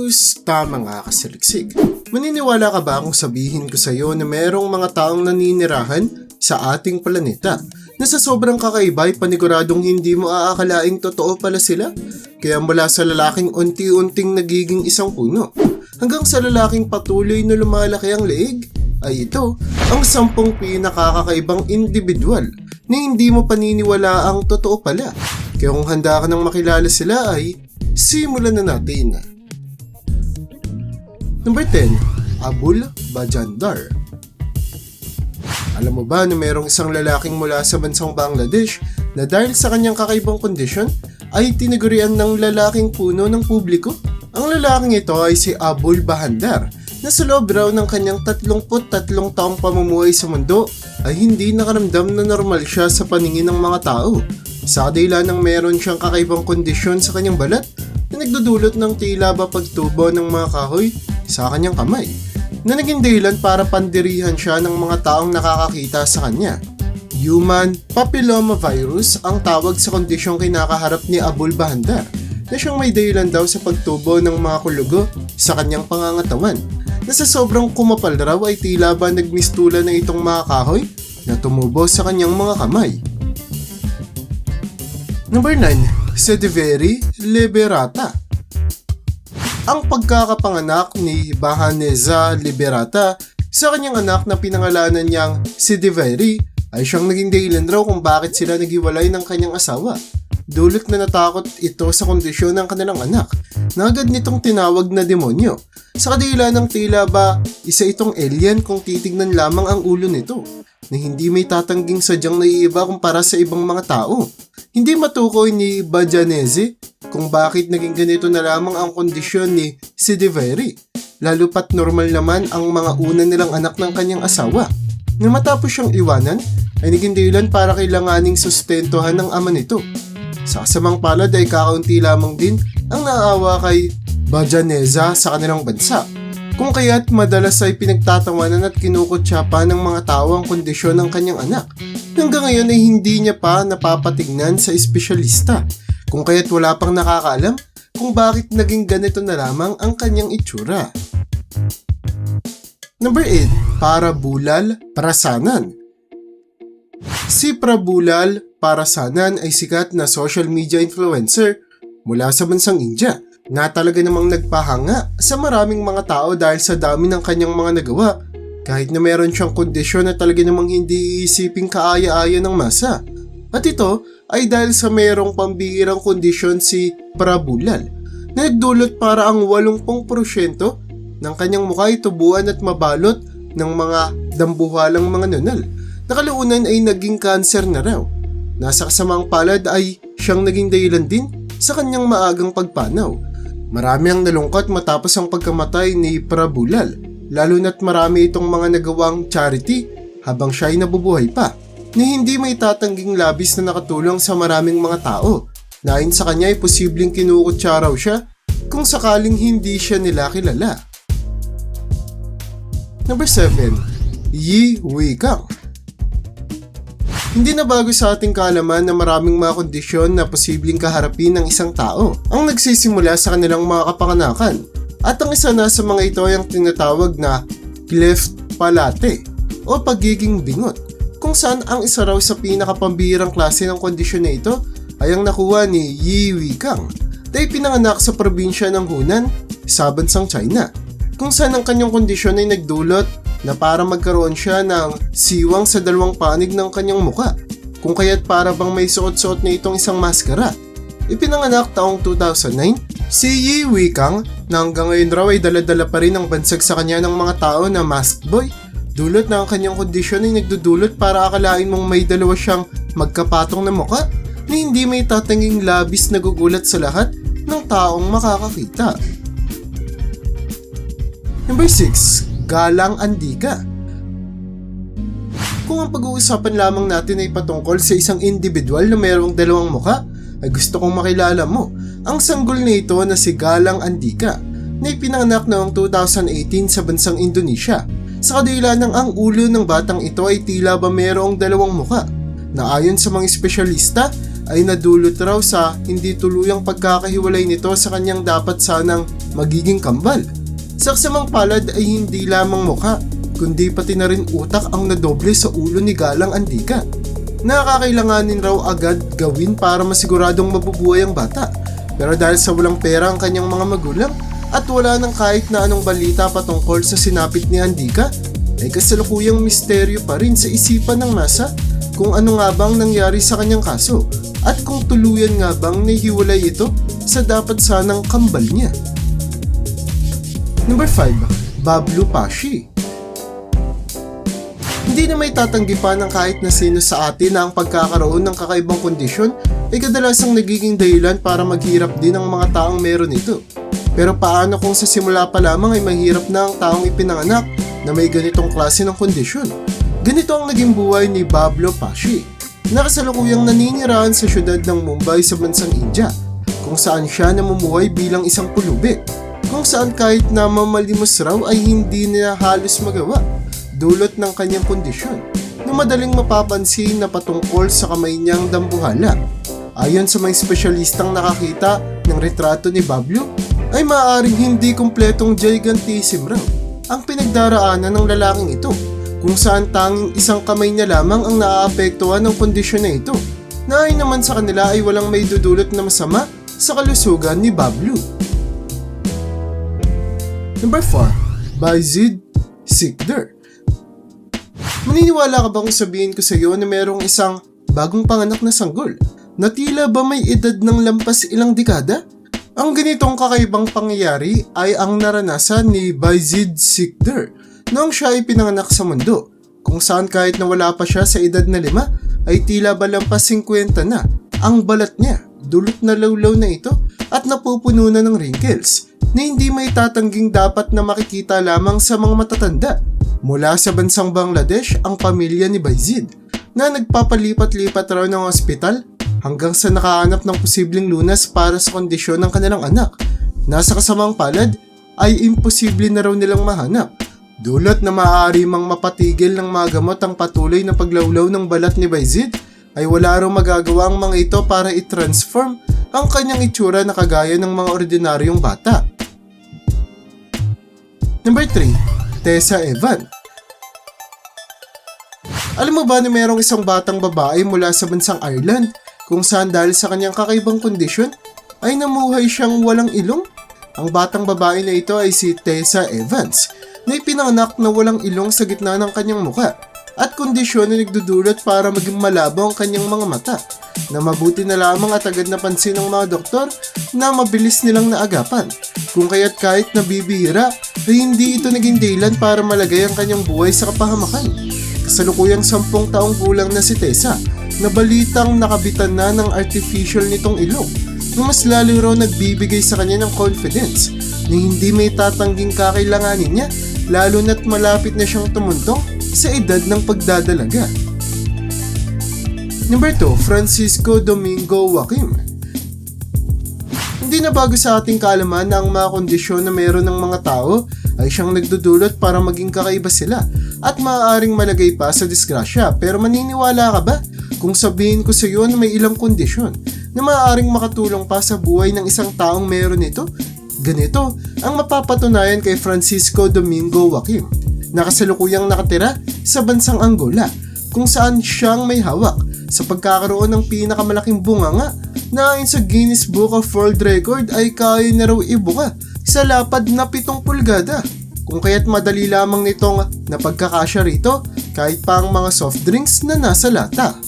Kamusta mga kasaliksik? Maniniwala ka ba kung sabihin ko sa iyo na mayroong mga taong naninirahan sa ating planeta na sa sobrang kakaiba ay paniguradong hindi mo aakalaing totoo pala sila? Kaya mula sa lalaking unti-unting nagiging isang puno hanggang sa lalaking patuloy na lumalaki ang leeg ay ito ang sampung pinakakakaibang individual na hindi mo paniniwala ang totoo pala. Kaya kung handa ka nang makilala sila ay simulan na natin. Number 10, Abul Bajandar. Alam mo ba na mayroong isang lalaking mula sa bansang Bangladesh na dahil sa kanyang kakaibang kondisyon ay tinagurian ng lalaking puno ng publiko? Ang lalaking ito ay si Abul Bahandar na sa loob raw ng kanyang 33 taong pamumuhay sa mundo ay hindi nakaramdam na normal siya sa paningin ng mga tao. Sa kadila ng meron siyang kakaibang kondisyon sa kanyang balat na nagdudulot ng tila ba pagtubo ng mga kahoy sa kanyang kamay na naging dahilan para pandirihan siya ng mga taong nakakakita sa kanya. Human papillomavirus ang tawag sa kondisyong kinakaharap ni Abul Bahandar na siyang may dahilan daw sa pagtubo ng mga kulugo sa kanyang pangangatawan na sa sobrang kumapal raw ay tila ba nagmistula na itong mga kahoy na tumubo sa kanyang mga kamay. Number 9, Sediveri Liberata ang pagkakapanganak ni Bahaneza Liberata sa kanyang anak na pinangalanan niyang si Diveri ay siyang naging dahilan raw kung bakit sila naghiwalay ng kanyang asawa. Dulot na natakot ito sa kondisyon ng kanilang anak na agad nitong tinawag na demonyo. Sa kadila ng tila ba, isa itong alien kung titignan lamang ang ulo nito na hindi may tatangging sadyang naiiba kumpara sa ibang mga tao. Hindi matukoy ni Bajanese kung bakit naging ganito na lamang ang kondisyon ni Sidiveri. Lalo pat normal naman ang mga una nilang anak ng kanyang asawa. Na matapos siyang iwanan, ay naging dahilan para kailanganing sustentuhan ng ama nito. Sa kasamang palad ay kakaunti lamang din ang naaawa kay Bajaneza sa kanilang bansa. Kung kaya't madalas ay pinagtatawanan at kinukutsa pa ng mga tao ang kondisyon ng kanyang anak hanggang ngayon ay hindi niya pa napapatignan sa espesyalista kung kaya't wala pang nakakaalam kung bakit naging ganito na lamang ang kanyang itsura. Number 8. Parabulal Parasanan Si Prabulal Parasanan ay sikat na social media influencer mula sa bansang India na talaga namang nagpahanga sa maraming mga tao dahil sa dami ng kanyang mga nagawa kahit na meron siyang kondisyon na talaga namang hindi iisiping kaaya-aya ng masa. At ito ay dahil sa mayroong pambihirang kondisyon si Prabulal na nagdulot para ang 80% ng kanyang mukha ay tubuan at mabalot ng mga dambuhalang mga nunal. Nakaluunan ay naging cancer na raw. Nasa kasamang palad ay siyang naging dahilan din sa kanyang maagang pagpanaw. Marami ang nalungkot matapos ang pagkamatay ni Prabulal lalo na't marami itong mga nagawang charity habang siya ay nabubuhay pa na hindi may tatangging labis na nakatulong sa maraming mga tao. Nain sa kanya ay posibleng kinukutsa raw siya kung sakaling hindi siya nila kilala. Number 7. Yi Weikang Hindi na bago sa ating kaalaman na maraming mga kondisyon na posibleng kaharapin ng isang tao ang nagsisimula sa kanilang mga kapanganakan. At ang isa na sa mga ito ay ang tinatawag na cleft palate o pagiging bingot kung saan ang isa raw sa pinakapambihirang klase ng kondisyon na ito ay ang nakuha ni Yi Weikang dahil pinanganak sa probinsya ng Hunan sa bansang China kung saan ang kanyang kondisyon ay nagdulot na para magkaroon siya ng siwang sa dalawang panig ng kanyang muka kung kaya't para bang may suot-suot na itong isang maskara. Ipinanganak taong 2009 si Yi Weikang na hanggang ngayon raw ay daladala pa rin ang bansag sa kanya ng mga tao na masked boy Dulot na ang kanyang kondisyon ay nagdudulot para akalain mong may dalawa siyang magkapatong na muka na hindi may tatanging labis na gugulat sa lahat ng taong makakakita. Number 6. Galang Andika Kung ang pag-uusapan lamang natin ay patungkol sa isang individual na mayroong dalawang muka, ay gusto kong makilala mo ang sanggol na ito na si Galang Andika na ipinanganak noong 2018 sa bansang Indonesia sa kadila ng ang ulo ng batang ito ay tila ba mayroong dalawang muka na ayon sa mga espesyalista ay nadulot raw sa hindi tuluyang pagkakahiwalay nito sa kanyang dapat sanang magiging kambal. Saksamang palad ay hindi lamang mukha, kundi pati na rin utak ang nadoble sa ulo ni Galang Andika. Nakakailanganin raw agad gawin para masiguradong mabubuhay ang bata. Pero dahil sa walang pera ang kanyang mga magulang at wala nang kahit na anong balita patungkol sa sinapit ni Andika, ay kasalukuyang misteryo pa rin sa isipan ng NASA kung ano nga bang nangyari sa kanyang kaso at kung tuluyan nga bang nahiwalay ito sa dapat sanang kambal niya. Number 5. Bablu Pashi Hindi na may tatanggi pa ng kahit na sino sa atin na ang pagkakaroon ng kakaibang kondisyon ay kadalasang nagiging dahilan para maghirap din ang mga taong meron ito. Pero paano kung sa simula pa lamang ay mahirap na ang taong ipinanganak na may ganitong klase ng kondisyon? Ganito ang naging buhay ni Bablo Pashi. Nakasalukuyang naninirahan sa syudad ng Mumbai sa bansang India, kung saan siya namumuhay bilang isang pulubi, kung saan kahit na mamalimos raw ay hindi niya halos magawa, dulot ng kanyang kondisyon, na madaling mapapansin na patungkol sa kamay niyang dambuhala. Ayon sa mga espesyalistang nakakita ng retrato ni Bablo, ay maaaring hindi kumpletong gigantism raw ang pinagdaraanan ng lalaking ito kung saan tanging isang kamay niya lamang ang naaapektuhan ng kondisyon na ito na ay naman sa kanila ay walang may dudulot na masama sa kalusugan ni Bablu. Number 4. Bayzid Sikder Maniniwala ka ba kung sabihin ko sa iyo na merong isang bagong panganak na sanggol na tila ba may edad ng lampas ilang dekada? Ang ganitong kakaibang pangyayari ay ang naranasan ni Bayzid Sikder noong siya ay pinanganak sa mundo, kung saan kahit na wala pa siya sa edad na lima, ay tila ba lampas 50 na ang balat niya, dulot na lawlaw na ito at napupuno na ng wrinkles na hindi may tatangging dapat na makikita lamang sa mga matatanda. Mula sa bansang Bangladesh ang pamilya ni Bayzid na nagpapalipat-lipat raw ng ospital hanggang sa nakahanap ng posibleng lunas para sa kondisyon ng kanilang anak. Nasa kasamang palad ay imposible na raw nilang mahanap Dulot na maaari mang mapatigil ng mga gamot ang patuloy na paglawlaw ng balat ni Bayzid, ay wala raw magagawa ang mga ito para i-transform ang kanyang itsura na kagaya ng mga ordinaryong bata. Number 3. Tessa Evan Alam mo ba na mayroong isang batang babae mula sa bansang Ireland kung saan dahil sa kanyang kakaibang kondisyon ay namuhay siyang walang ilong? Ang batang babae na ito ay si Tessa Evans na ipinanganak na walang ilong sa gitna ng kanyang muka at kondisyon na nagdudulot para maging malabo ang kanyang mga mata na mabuti na lamang at agad napansin ng mga doktor na mabilis nilang naagapan kung kaya't kahit nabibihira ay hindi ito naging dahilan para malagay ang kanyang buhay sa kapahamakan. Kasalukuyang sampung taong gulang na si Tessa na nakabitan na ng artificial nitong ilong na mas lalo raw nagbibigay sa kanya ng confidence na hindi may tatangging kakailanganin niya lalo na't malapit na siyang tumuntong sa edad ng pagdadalaga. Number 2, Francisco Domingo Joaquim. Hindi na bago sa ating kaalaman na ang mga kondisyon na meron ng mga tao ay siyang nagdudulot para maging kakaiba sila at maaaring malagay pa sa disgrasya. Pero maniniwala ka ba kung sabihin ko sa iyo na may ilang kondisyon na maaaring makatulong pa sa buhay ng isang taong meron ito Ganito ang mapapatunayan kay Francisco Domingo Joaquim na kasalukuyang nakatira sa bansang Angola kung saan siyang may hawak sa pagkakaroon ng pinakamalaking bunganga na ayon sa Guinness Book of World Record ay kaya na raw ibuka sa lapad na 7 pulgada. Kung kaya't madali lamang nitong napagkakasya rito kahit pa ang mga soft drinks na nasa lata.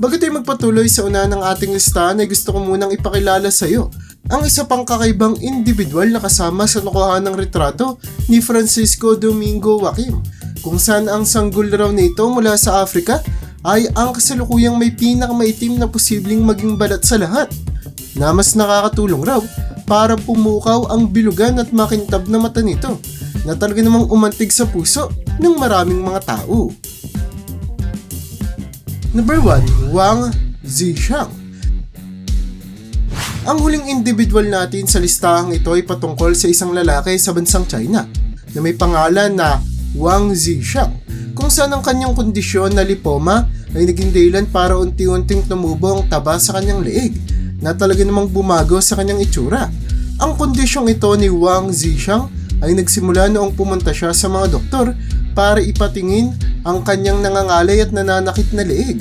Bago tayo magpatuloy sa una ng ating listahan ay gusto ko munang ipakilala sa iyo ang isa pang kakaibang individual na kasama sa nakuhaan ng retrato ni Francisco Domingo Joaquim kung saan ang sanggol raw nito mula sa Africa ay ang kasalukuyang may pinakamaitim na posibleng maging balat sa lahat na mas nakakatulong raw para pumukaw ang bilugan at makintab na mata nito na talaga namang umantig sa puso ng maraming mga tao. Number 1, Wang Zhixiang ang huling individual natin sa listahang ito ay patungkol sa isang lalaki sa bansang China na may pangalan na Wang Zhixiang kung saan ang kanyang kondisyon na lipoma ay naging dahilan para unti-unting tumubo ang taba sa kanyang leeg na talaga namang bumago sa kanyang itsura. Ang kondisyong ito ni Wang Zixang ay nagsimula noong pumunta siya sa mga doktor para ipatingin ang kanyang nangangalay at nananakit na leeg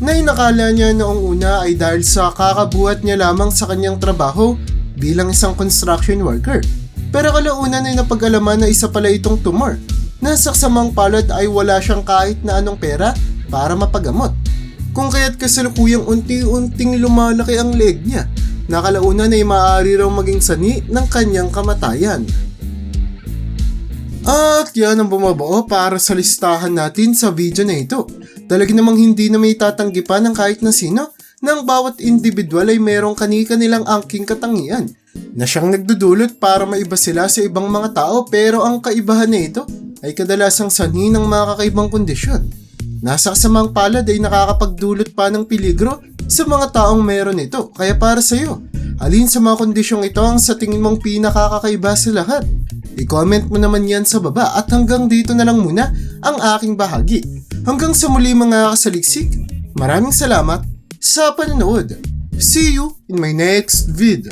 na inakala niya noong una ay dahil sa kakabuhat niya lamang sa kanyang trabaho bilang isang construction worker. Pero kalaunan ay napag-alaman na isa pala itong tumor. Nasa samang palad ay wala siyang kahit na anong pera para mapagamot. Kung kaya't kasalukuyang unti-unting lumalaki ang leg niya, nakalaunan ay maaari raw maging sani ng kanyang kamatayan. At yan ang bumabuo para sa listahan natin sa video na ito. Talaga namang hindi na may tatanggi pa ng kahit na sino na ang bawat individual ay merong kani-kanilang angking katangian na siyang nagdudulot para maiba sila sa ibang mga tao pero ang kaibahan na ito ay kadalasang sanhi ng mga kakaibang kondisyon. Nasa kasamang palad ay nakakapagdulot pa ng peligro sa mga taong meron ito. Kaya para sa iyo, alin sa mga kondisyong ito ang sa tingin mong pinakakakaiba sa lahat? I-comment mo naman yan sa baba at hanggang dito na lang muna ang aking bahagi. Hanggang sa muli mga kasaliksik, maraming salamat sa panonood. See you in my next vid.